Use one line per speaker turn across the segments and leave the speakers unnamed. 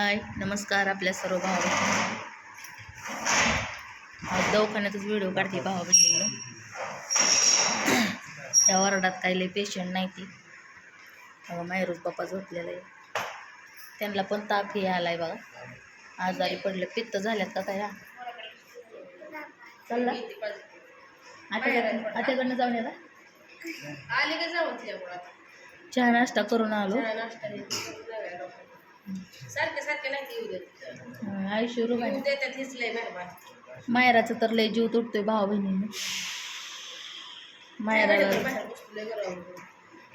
हाय नमस्कार आपल्या सर्व भाव आज दवाखान्यातच व्हिडिओ काढते भावा बहिणींनो त्या वार्डात काही लई पेशंट नाही ती. बघा मायरूज बाप्पा झोपलेला. आहे त्यांना पण ताप हे आलाय बघा. आजारी पडले पित्त झाल्यात का काय? चालला जाऊन येला
आले
चहा नाश्ता करून आलो.
सारखे सारखे नाही ते येऊ देत.
आयुष्य रुबाई
येऊ देतात हेच लय मेहरबान
मायराचं तर लय जीव तुटतोय भावा बहिणींनी. मायराला
बाहेर बसले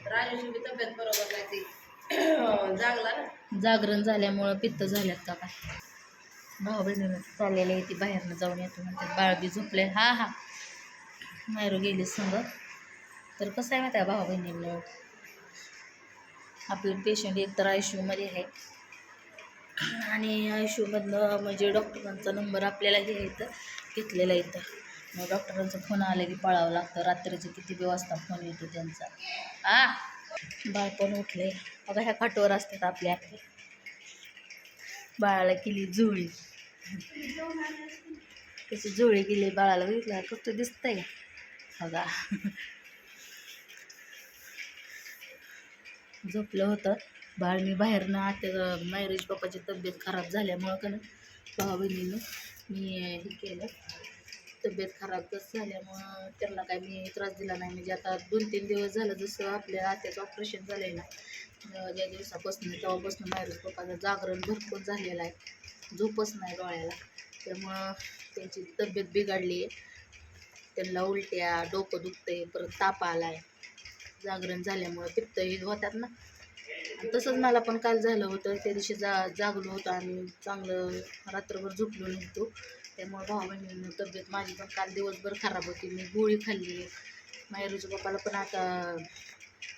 राजेशी बी तब्येत बरोबर नाही ती. जागला ना.
जागरण झाल्यामुळं पित्त झाल्यात का काय? भाऊ बहिणीनं चाललेलं आहे ती बाहेरनं जाऊन येतो म्हणतात. बाळ बी झोपले हा हा. मायरू गेली संग. तर कसं आहे माहिती आहे भाऊ बहिणींना? आपलं पेशंट एक तर आय सी यूमध्ये आहे. आणि आय म्हणजे डॉक्टरांचा नंबर आपल्याला घ्यायचं घेतलेला इथं. मग डॉक्टरांचा फोन आला की पळावं लागतं. रात्रीचं किती बी वाजता फोन येतो त्यांचा. आ? बाळ पण उठले बघा ह्या खाटवर असतात आपल्या आपले बाळाला केली जुळी. कशी जुळी केली बाळाला बघितला? फक्त दिसतंय. आहे बघा. झोपलं होतं. बाळ मी बाहेरनं आता मॅरेज पप्पाची तब्येत खराब झाल्यामुळं का भावा बहिणीनं मी हे केलं. तब्येत खराब कसं झाल्यामुळं त्यांना काय मी त्रास दिला नाही. म्हणजे आता दोन तीन दिवस झालं जसं आपल्या आत्याचं ऑपरेशन झालं आहे. ना ज्या दिवसापासून तेव्हापासून मॅरेज पप्पाचं जागरण भरपूर झालेलं आहे. झोपच नाही डोळ्याला. त्यामुळं त्यांची तब्येत बिघडली. आहे त्यांना उलट्या डोकं दुखतंय परत ताप आला आहे जागरण झाल्यामुळं पित्तही होतात ना. तसंच मला पण काल झालं होतं. त्या दिवशी जा जागलो होतो आणि चांगलं रात्रभर झोपलो नव्हतो. त्यामुळे भावा बहिणीनं तब्येत माझी पण काल दिवसभर खराब होती. मी गोळी खाल्ली. मायरूच्या पप्पाला पण आता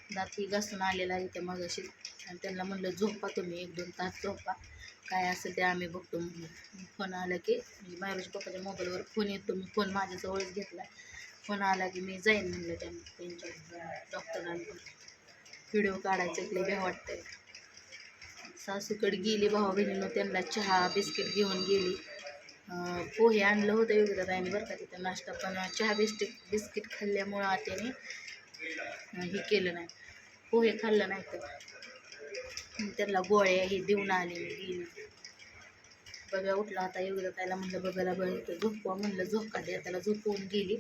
दाती घासून आलेला आहे त्या मागाशी. आणि त्यांना म्हणलं झोपा तुम्ही एक दोन तास झोपा. काय असेल ते आम्ही बघतो म्हणून. फोन आला की म्हणजे मायरूच्या पप्पाच्या मोबाईलवर फोन येतो. मी फोन माझ्याजवळच घेतला. फोन आला की मी जाईन म्हणलं त्यांना त्यांच्या डॉक्टरांकडे व्हिडिओ काढायचं इकडे भ्या वाटतंय. सासूकडे गेली भावा बहिणीनं त्यांना चहा बिस्किट घेऊन गेली. पोहे आणलं होतं योग्य ताईने बरं का तिथं नाश्ता पण चहा बिस्किट बिस्किट खाल्ल्यामुळं आत्याने हे केलं नाही. पोहे खाल्लं नाही तर त्यांना गोळ्या हे देऊन आले मी गेली. बघा उठला आता योग्य ताईला म्हणलं बघायला बघ झोपवा. म्हणलं झोपका द्या त्याला झोपवून गेली.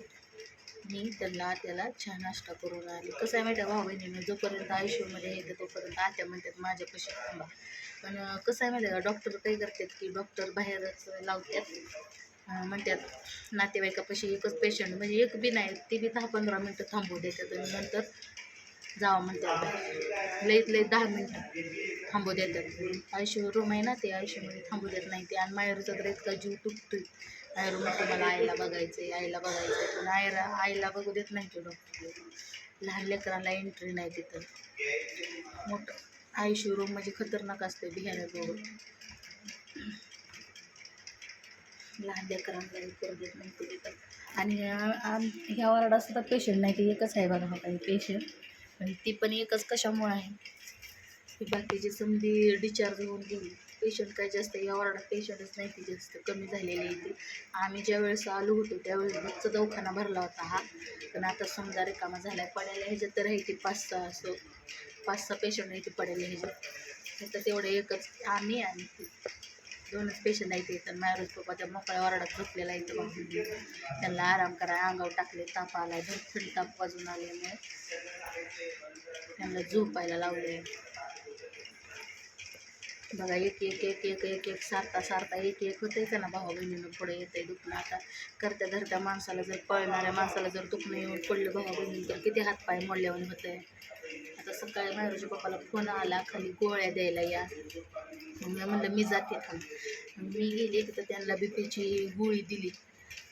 मी त्यांना त्याला छान नाश्ता करून आले. कसं आहे माहिती आहे भाऊ बहिणीनं जोपर्यंत आयुष्यामध्ये येतं तोपर्यंत आत्या म्हणतात माझ्यापाशी थांबा. पण कसं आहे माहिती आहे का डॉक्टर काही करतात की डॉक्टर बाहेरच लावतात. म्हणतात नातेवाईकापाशी एकच पेशंट म्हणजे एक बी नाही ती बी दहा पंधरा मिनटं थांबू देतात आणि नंतर जावं म्हणतात लईत लईत दहा मिनटं थांबू देतात. आयुष्य रूम आहे ना ते आयुष्यामध्ये थांबू देत नाही. ते आणि माहेरचा तर इतका जीव तुटतोय. आयरू म्हणतो मला आईला बघायचं आहे आईला बघायचं आहे पण आईला आईला बघू देत नाही तो डॉक्टर लहान लेकरांना एंट्री नाही तिथं. मोठं. आयुष्य रूम म्हणजे खतरनाक असते बिहार रोड लहान लेकरांना करू देत नाही ते तिथं आणि ह्या वार्डात सुद्धा पेशंट नाही ते एकच आहे बघा हा काही पेशंट आणि ती पण एकच कशामुळे आहे? बाकीची समधी डिस्चार्ज होऊन गेली. पेशंट काय जास्त या वार्डात पेशंटच नाही ती जास्त कमी झालेली आहे ती. आम्ही ज्या वेळेस आलो होतो त्यावेळेस रोजचा दवाखाना भरला होता हा. पण आता समजा रिकामा झाला आहे पडायला ह्याच्यात तर आहे ती पाच सहा असं पाच सहा पेशंट आहे ती पडायला ह्याच्यात. तर तेवढं एकच आम्ही आणि दोनच पेशंट आहेत ते तर मॅरेज पप्पा त्या मोकळ्या वार्डात झोपलेला आहे इथं त्यांना आराम करा अंगावर टाकले ताप आला भर थंडी ताप वाजून आल्यामुळे. त्यांना झोपायला लावले बघा एक एक एक एक एक एक सारता सारता एक एक होतंय का ना भावा बहिणीनं पुढे आहे दुखणं आता. करत्या धरत्या माणसाला जर पळणाऱ्या माणसाला जर दुखणं येऊन पडलं भावा बहिणी तर किती हातपाय मोडल्यावर होतंय. आता सकाळी माहेरच्या पप्पाला फोन आला खाली गोळ्या द्यायला या. मग म्हणलं मी जाते थांब. मी गेली तर त्यांना बी पीची गोळी दिली.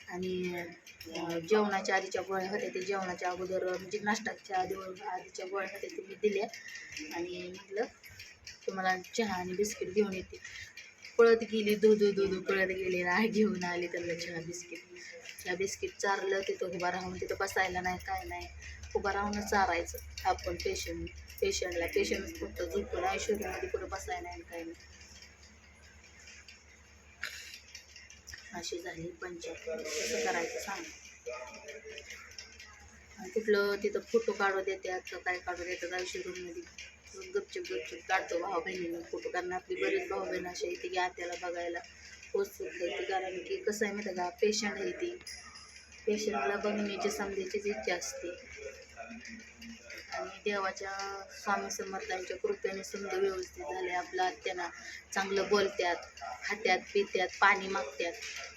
आणि जेवणाच्या आधीच्या गोळ्या होत्या ते जेवणाच्या अगोदर म्हणजे नाश्ताच्या आधी आधीच्या गोळ्या होत्या ते मी दिल्या. आणि म्हटलं तुम्हाला चहा आणि बिस्किट घेऊन येते. पळत गेली दुधू दुधू पळत गेली राह घेऊन आली त्यांना चहा बिस्किट. चहा बिस्किट चारलं तिथं उभा राहून तिथं बसायला नाही काय नाही. उभा राहूनच चारायचं. आपण पेशंट पेशंटला पेशंट फक्त झोपून आयुष्यामध्ये कुठं बसायला नाही आणि काय नाही. अशी झाली पंचायत. कसं करायचं सांग. आणि कुठलं तिथं फोटो काढू देतात का काय काढू देतात ऐंशी रूममध्ये गपचूप गपचूप काढतो भाऊ बहिणीनं फोटो कारण आपली बरीच भाऊ बहीण अशी येते की आत्याला बघायला. पोचत ती कारण की कसं आहे माहिती का पेशंट आहे ती. पेशंटला बघण्याची समजायचीच इच्छा असते. आणि देवाच्या स्वामी समर्थांच्या कृपेने समजा व्यवस्थित झाले आपलं आत्याना चांगलं बोलत्यात खात्यात पित्यात पाणी मागत्यात.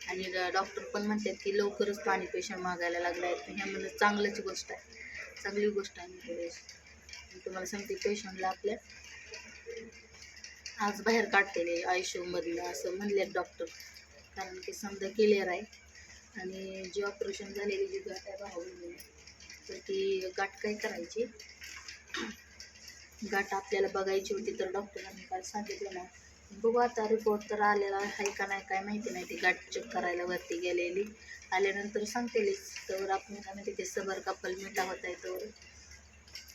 आणि डॉक्टर पण म्हणतात की लवकरच पाणी पेशंट मागायला लागला आहेत ह्या म्हणजे चांगलीच गोष्ट आहे. चांगली गोष्ट आहे. मी तुम्हाला सांगते पेशंटला आपल्या आज बाहेर काढतेले आयुष्यमधलं असं म्हणले डॉक्टर कारण की समजा क्लिअर आहे. आणि जी ऑपरेशन झालेली जी गाठ आहे भाऊ तर ती गाठ काय करायची? गाठ आपल्याला बघायची होती तर डॉक्टरांनी काय सांगितलं ना बघू आता रिपोर्ट तर आलेला आहे का नाही काय माहिती नाही ती गाठ चेक करायला वरती गेलेली. आल्यानंतर सांगतेलीच तर आपण काय माहिती ते सबर कपल मिठा होता आहे तर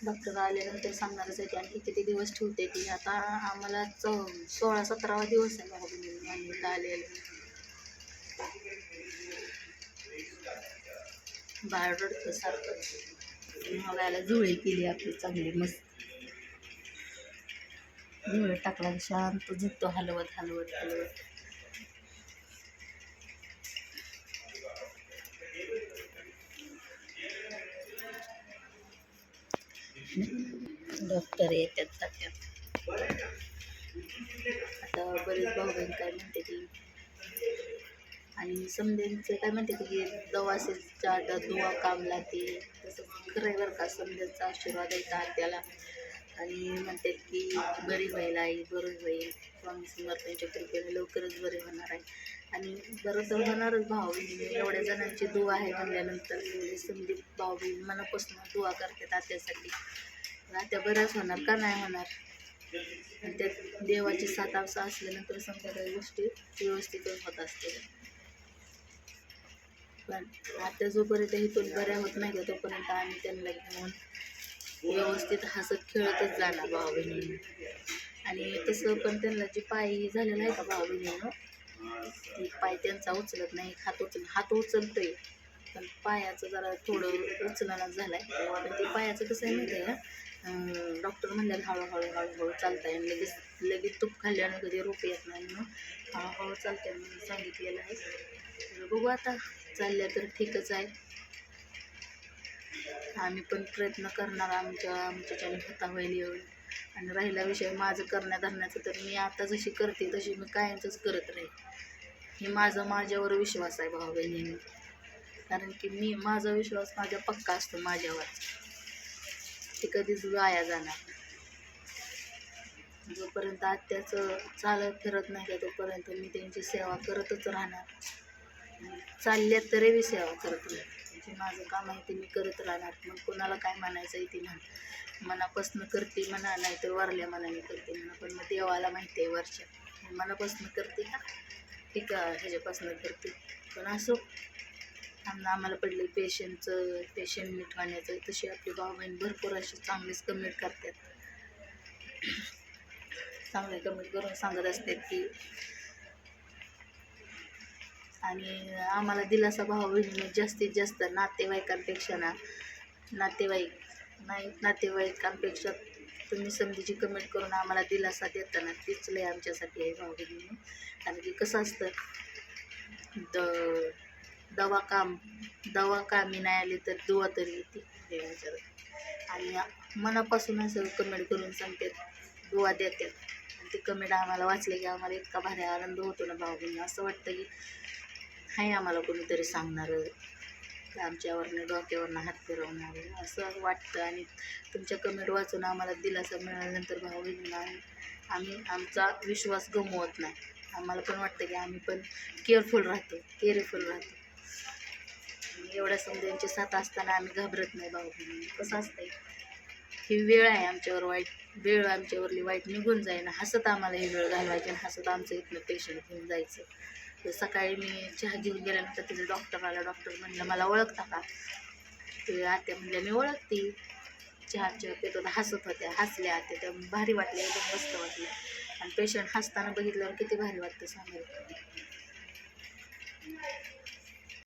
डॉक्टर आल्यानंतर सांगणारच आहे की आणखी किती दिवस ठेवते ती. आता आम्हाला चौ सोळा सतरावा दिवस आहे बघा आम्ही आणखी आलेले. बाहेर रडतं सारखं. बघायला जुळे केली आपली चांगली मस्त. जुळे टाकला शांत झुकतो हलवत हलवत हलवत. डॉक्टर येतात जातात आता बरेच भाऊ बहीण काय म्हणते की आणि समजेंचं काय म्हणते की दवासेच्या आता दुवा काम लागते. तसं खरं बरं का समजेंचा आशीर्वाद आहे त्याला आणि म्हणतात की बरी होईल आई बरं होईल. स्वामी समर्थांच्या कृपेने लवकरच बरे होणार आहे. आणि बरं तर होणारच भाऊ एवढ्या जणांची दुवा आहे म्हणल्यानंतर एवढे समजे भाऊ बहीण मनापासून दुवा करतात आत्यासाठी. आत्या बऱ्याच होणार का नाही होणार? आणि त्यात देवाची साथ असं असल्यानंतर समजा काही गोष्टी व्यवस्थितच होत असते पण आता जोपर्यंत इथून बऱ्या होत नाही का तोपर्यंत आम्ही त्यांना घेऊन व्यवस्थित हसत खेळतच जाणार भाऊ बहिणीने. आणि तसं पण त्यांना जे पाय झालेलं आहे का भाऊ बहिणीनं ती पाय त्यांचा उचलत नाही हात उचल हात उचलतोय. पण पायाचं जरा थोडं उचलनाच झालं आहे पण ते पायाचं कसं आहे माहिती आहे डॉक्टर म्हणले हळूहळू हळूहळू चालताय. आहे लगेच लगेच तूप खाल्ल्यानं कधी रोप येत नाही म्हणून हळूहळू चालतंय म्हणून सांगितलेलं आहे. बघू आता चालल्या तर ठीकच आहे. आम्ही पण प्रयत्न करणार आमच्या आमच्याच्याने होता होईल एवढं आणि राहिला विषय माझं करण्या धरण्याचं तर मी आता जशी करते तशी मी कायमचंच करत राहील हे माझा माझ्यावर विश्वास आहे भाऊ बहिणींनी. कारण की मी माझा विश्वास माझा पक्का असतो माझ्यावर. ते कधीच वाया जाणार जोपर्यंत आत्याचं चालत फिरत नाही का तोपर्यंत मी त्यांची सेवा करतच राहणार. चालल्या तरी मी सेवा करत राहणार जे माझं काम आहे ते मी करत राहणार. मग कोणाला काय म्हणायचं आहे ते म्हणा. मनापासून करते म्हणा नाही तर वरल्या मनाने करते म्हणा. पण मग देवाला माहिती आहे वरच्या. मनापासून करते का? ठीक आहे ह्याच्यापासून करते? पण असो. आम्हाला आम्हाला पडले पेशंटचं पेशंट मिटवाण्याचं तशी आपली भाऊ बहीण भरपूर अशी चांगलीच कमेंट करतात. चांगले कमेंट करून सांगत असतात की आणि आम्हाला दिलासा भाव बहिणीने जास्तीत जास्त नातेवाईकांपेक्षा ना नातेवाईक नाही नातेवाईकांपेक्षा तुम्ही संधीची कमेंट करून आम्हाला दिलासा देताना तीच लय आमच्यासाठी आहे भाऊ बहिणीने कारण की कसं असतं द दवा काम दवा कामी नाही आली तर दुवा तरी येते. देवाच्या आणि मनापासून असं कमेंट करून सांगतात दुवा देतात. आणि ते कमेंट आम्हाला वाचले की आम्हाला इतका भारी आनंद होतो ना भाऊ बहिणी. असं वाटतं की आहे आम्हाला कोणीतरी सांगणारं आमच्यावरनं डोक्यावरनं हात फिरवणार. असं वाटतं आणि तुमच्या कमेंट वाचून आम्हाला दिलासा मिळाल्यानंतर भाऊ बहिणींना आम्ही आमचा विश्वास गमवत नाही. आम्हाला पण वाटतं की आम्ही पण केअरफुल राहतो केअरफुल राहतो. आणि एवढ्या समजांची साथ असताना आम्ही घाबरत नाही भाऊ बहिणी. कसं असतंय? ही वेळ आहे आमच्यावर वाईट वेळ आमच्यावरली वाईट निघून जाईन. हसत आम्हाला ही वेळ घालवायची आणि हसत आमचं इथलं पेशंट घेऊन जायचं. तर सकाळी मी चहा घेऊन गेल्यानंतर तिथे डॉक्टर आला. डॉक्टर म्हणलं मला ओळखता का? ते आत्या म्हणल्या मी ओळखते. चहा चहा पेत हसत होत्या. हसल्या आत्या. त्या भारी वाटल्या. एकदम मस्त वाटल्या. आणि पेशंट हसताना बघितल्यावर किती भारी वाटतं सांगायला.